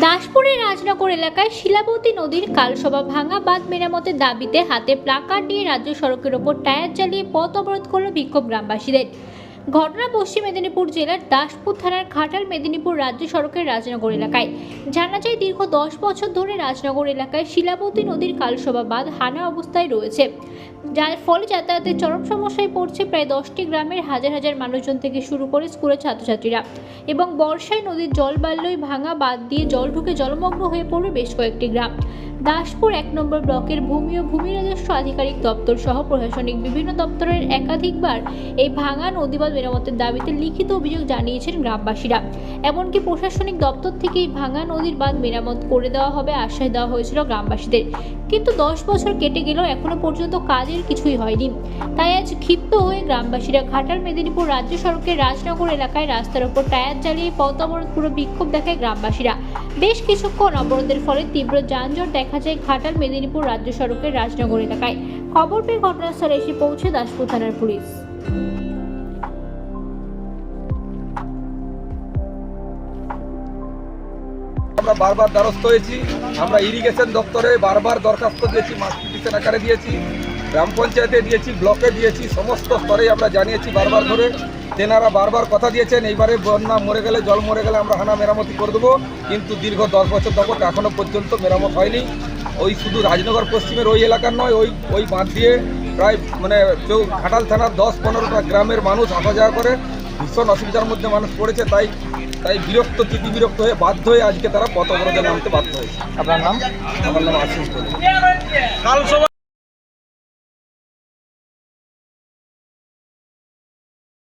দাসপুরের রাজনগর এলাকায় শিলাবতী নদীর কালসভা ভাঙা বাঁধ মেরামতের দাবিতে হাতে প্লাকার নিয়ে রাজ্য সড়কের ওপর টায়ার চালিয়ে পথ অবরোধ করল বিক্ষোভ গ্রামবাসীদের। ঘটনা পশ্চিম মেদিনীপুর জেলার দাসপুর থানার খাটাল মেদিনীপুর রাজ্য সড়কের রাজনগর এলাকায়। জানা যায়, দীর্ঘ দশ বছর ধরে রাজনগর এলাকায় শিলাবতী নদীর কালসভা বাঁধ হানা অবস্থায় রয়েছে। যার ফলে যাতায়াতের চরম সমস্যায় পড়ছে প্রায় দশটি গ্রামের হাজার হাজার মানুষজন থেকে শুরু করে স্কুলের ছাত্রছাত্রীরা। এবং বর্ষায় নদীর জল বাড়লেই ভাঙা বাঁধ দিয়ে জল ঢুকে জলমগ্ন হয়ে পড়বে বেশ কয়েকটি গ্রাম। দাসপুর এক নম্বর ব্লকের ভূমি ও ভূমি রাজস্ব আধিকারিক দপ্তর সহ প্রশাসনিক বিভিন্ন দপ্তরের একাধিকবার এই ভাঙা নদীবাদ মেরামতের দাবিতে লিখিত অভিযোগ জানিয়েছেন গ্রামবাসীরা। এমনকি প্রশাসনিক দপ্তর থেকেই ভাঙা নদীর বাঁধ মেরামত করে দেওয়া হবে আশ্বাস দেওয়া হয়েছিল গ্রামবাসীদের। কিন্তু দশ বছর কেটে গেলেও এখনও পর্যন্ত কাজের কিছুই হয়নি। তাই আজ ক্ষিপ্ত হয়ে গ্রামবাসীরা ঘাটাল, মেদিনীপুর রাজ্য সড়কের রাজনগর এলাকায় রাস্তার ওপর টায়ার জ্বালিয়ে পথ অবরোধ পুরো বিক্ষোভ দেখায় গ্রামবাসীরা। বেশ কিছুক্ষণ অবরোধের ফলে তীব্র যানজট দেখা যায় ঘাটাল, মেদিনীপুর রাজ্য সড়কের রাজনগর এলাকায়। খবর পেয়ে ঘটনাস্থলে এসে পৌঁছে দাসপুর থানার পুলিশ। আমরা বারবার দ্বারস্থ হয়েছি। আমরা ইরিগেশন দপ্তরে বারবার দরখাস্ত দিয়েছি মাস পিটিশন আকারে দিয়েছি, গ্রাম পঞ্চায়েতে দিয়েছি, ব্লকে দিয়েছি, সমস্ত স্তরে আমরা জানিয়েছি বারবার ধরে। তেনারা বারবার কথা দিয়েছেন, এইবারে বন্যা মরে গেলে, জল মরে গেলে আমরা হানা মেরামতি করে দেবো। কিন্তু দীর্ঘ দশ বছর যাবত এখনও পর্যন্ত মেরামত হয়নি। ওই শুধু রাজনগর, পশ্চিমের ওই এলাকার নয়, ওই ওই বাঁধ দিয়ে প্রায় মানে ঘাটাল থানার দশ পনেরোটা গ্রামের মানুষ আসা যাওয়া করে। ভীষণ অসুবিধার মধ্যে মানুষ পড়েছে, তাই তাই বিরক্ত তিতি বিরক্ত হয়ে বাধ্য হয়ে আজকে তারা পথ অবরোধে নামতে বাধ্য হয়েছে। আপনার নাম? আমার নাম আশিস কাল